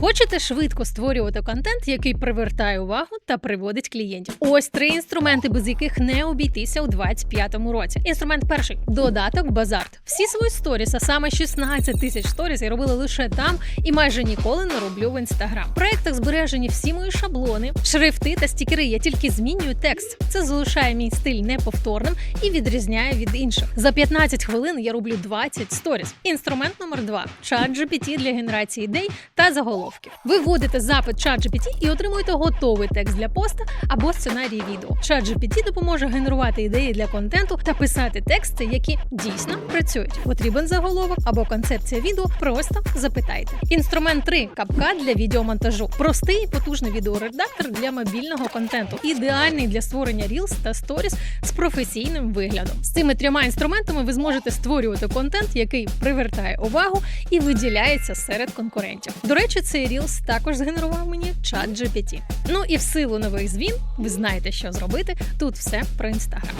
Хочете швидко створювати контент, який привертає увагу та приводить клієнтів? Ось три інструменти, без яких не обійтися у 2025 році. Інструмент перший додаток Базарт. Всі свої сторіс, а саме 16 тисяч сторіс, я робила лише там і майже ніколи не роблю в інстаграм. В проектах збережені всі мої шаблони, шрифти та стікери. Я тільки змінюю текст. Це залишає мій стиль неповторним і відрізняє від інших. За 15 хвилин я роблю 20 сторіс. Інструмент номер 2 чат GPT для генерації ідей та заголовків. Ви вводите запит чат GPT і отримуєте готовий текст для поста або сценарій відео. Чат GPT допоможе генерувати ідеї для контенту та писати тексти, які дійсно працюють. Потрібен заголовок або концепція відео. Просто запитайте. Інструмент 3 капкат для відеомонтажу. Простий і потужний відеоредактор для мобільного контенту, ідеальний для створення Reels та Stories з професійним виглядом. З цими трьома інструментами ви зможете створювати контент, який привертає увагу і виділяється серед конкурентів. До речі, цей рілс також згенерував мені чат GPT. Ну і в силу нових звін ви знаєте, що зробити. Тут все про інстаграм.